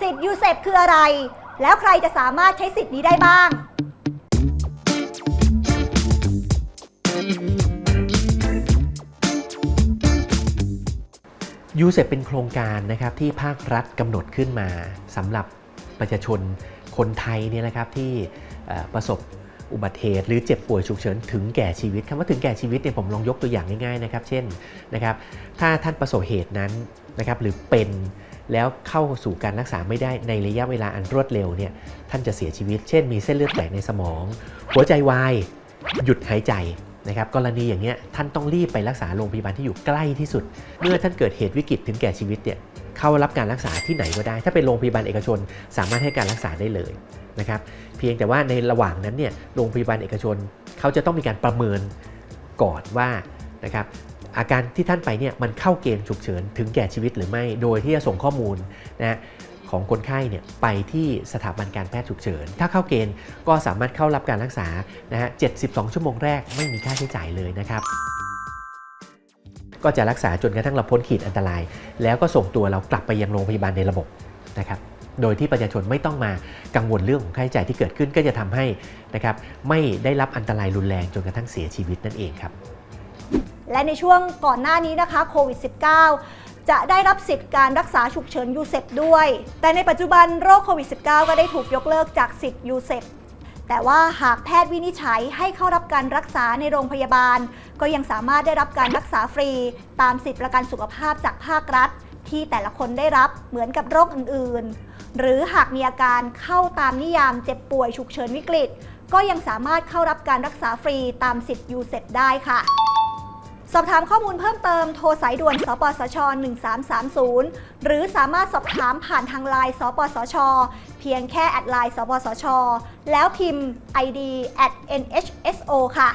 สิทธิ์ยูเซฟคืออะไร แล้วใครจะสามารถใช้สิทธิ์นี้ได้บ้าง ยูเซเป็นโครงการนะครับที่ภาครัฐกำหนดขึ้นมาสำหรับประชาชนคนไทยเนี่ยนะครับที่ประสบอุบัติเหตุหรือเจ็บป่วยฉุกเฉินถึงแก่ชีวิตคำว่าถึงแก่ชีวิตเนี่ยผมลองยกตัวอย่างง่ายๆนะครับ เช่นนะครับ ถ้าท่านประสบเหตุนั้นนะครับหรือเป็น แล้วเข้าสู่การรักษาไม่ได้ในระยะเวลาอันรวดเร็วเนี่ยท่านจะเสียชีวิต เช่นมีเส้นเลือดแตกในสมอง หัวใจวายหยุดหายใจนะครับกรณีอย่างเนี้ยท่านต้องรีบไปรักษาโรงพยาบาลที่อยู่ใกล้ที่สุด เมื่อท่านเกิดเหตุวิกฤตถึงแก่ชีวิตเนี่ยเข้ารับการรักษาที่ไหนก็ได้ ถ้าเป็นโรงพยาบาลเอกชน สามารถให้การรักษาได้เลยนะครับเพียงแต่ว่าในระหว่างนั้นเนี่ยโรงพยาบาลเอกชน เขาจะต้องมีการประเมินก่อนว่านะครับ อาการที่ท่านไปเนี่ยมันเข้าเกณฑ์ฉุกเฉินถึงแก่ชีวิตหรือไม่ โดยที่จะส่งข้อมูลนะฮะของคนไข้เนี่ยไปที่สถาบันการแพทย์ฉุกเฉิน ถ้าเข้าเกณฑ์ก็สามารถเข้ารับการรักษานะฮะ 72 ชั่วโมงแรกไม่มีค่าใช้จ่ายเลยนะครับ ก็จะรักษาจนกระทั่งเราพ้นขีดอันตราย แล้วก็ส่งตัวเรากลับไปยังโรงพยาบาลในระบบนะครับโดยที่ประชาชนไม่ต้องมากังวลเรื่องของค่าใช้จ่ายที่เกิดขึ้นก็จะทำให้นะครับไม่ได้รับอันตรายรุนแรงจนกระทั่งเสียชีวิตนั่นเองครับ และในช่วงก่อนหน้านี้นะคะโควิด -19 จะได้รับสิทธิ์การรักษาฉุกเฉินยูเซปด้วย แต่ในปัจจุบันโรคโควิด -19 ก็ได้ถูกยกเลิกจากสิทธิ์ยูเซปแต่ว่าหากแพทย์วินิจฉัยให้เข้ารับการรักษาในโรงพยาบาล ก็ยังสามารถได้รับการรักษาฟรี ตามสิทธิประกันสุขภาพจากภาครัฐ ที่แต่ละคนได้รับเหมือนกับโรคอื่นๆ หรือหากมีอาการเข้าตามนิยามเจ็บป่วยฉุกเฉินวิกฤต ก็ยังสามารถเข้ารับการรักษาฟรีตามสิทธิ์ยูเซปได้ค่ะ สอบถามข้อมูลเพิ่มเติมโทรสายด่วน สปสช 1330 หรือสามารถสอบถามผ่านทางไลน์ สปสช เพียงแค่แอดไลน์ สปสช แล้วพิมพ์ ID at nhso ค่ะ